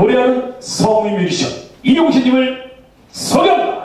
노래하는 성우 뮤지션 이용신님을 소개합니다.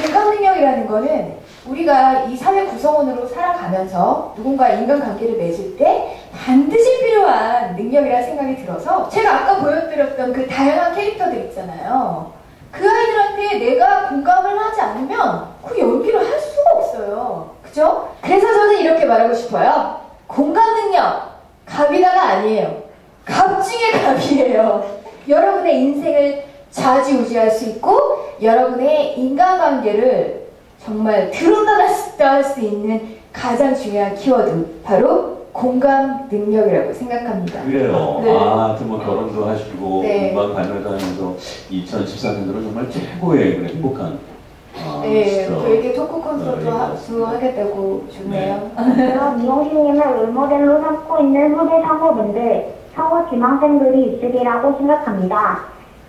공감 능력이라는 거는 우리가 이 사회 구성원으로 살아가면서 누군가 인간관계를 맺을 때 반드시 필요한 능력이라 생각이 들어서 제가 아까 보여드렸던 그 다양한 캐릭터들 있잖아요. 그 아이들한테 내가 공감을 하지 않으면 그 연기를 할 수가 없어요. 그죠? 그래서 저는 이렇게 말하고 싶어요. 공감 능력, 갑이다가 아니에요. 갑 중에 갑이에요. 여러분의 인생을 좌지우지할 수 있고 여러분의 인간관계를 정말 드러나다 할수 있는 가장 중요한 키워드 바로 공감 능력이라고 생각합니다. 그래요. 네. 아, 뭐 결혼도 하시고 네. 음악 발매도 하면서 2014년도로 정말 최고의 행복한 아, 네, 이렇게 토크 콘서트 네, 하- 맞습니다. 하겠다고 좋네요. 그럼 이용신님을 롤모델로 삼고 있는 후배 상호분들, 상호 지망생들이 있으리라고 생각합니다.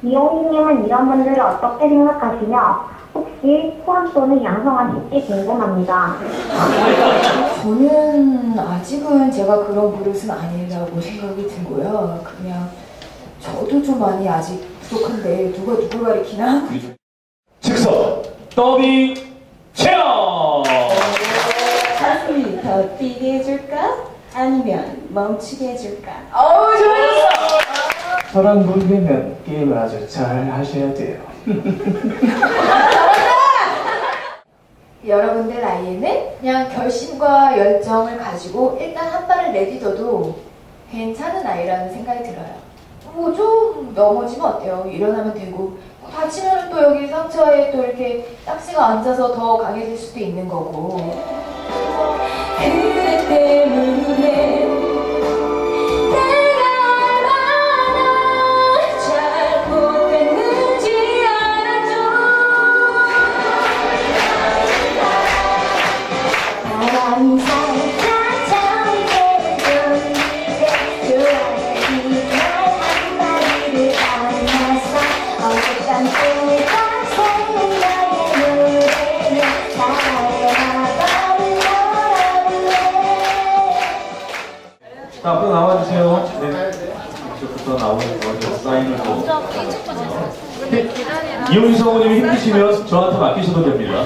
이용신님은 이런 분들을 어떻게 생각하시며 혹시 포함 또는 양성하실지 궁금합니다. 저는 아직은 제가 그런 버릇은 아니라고 생각이 들고요. 그냥 저도 좀 많이 아직 부족한데 누가 누굴 가리키나? 즉석 더빙 체험! 가슴이 더 뛰게 해줄까? 아니면 멈추게 해줄까? 어우 좋아졌어. 저랑 놀려면 게임을 아주 잘 하셔야 돼요. 여러분들 나이에는 그냥 결심과 열정을 가지고 일단 한 발을 내딛어도 괜찮은 아이라는 생각이 들어요. 뭐 좀 넘어지면 어때요? 일어나면 되고 뭐 다치면 또 여기 상처에 또 이렇게 딱지가 앉아서 더 강해질 수도 있는 거고 자, 앞으로 나와주세요. 네. 이쪽부터 나오는 거 사인을 또. 이용신 성우님이 힘드시면 저한테 맡기셔도 됩니다.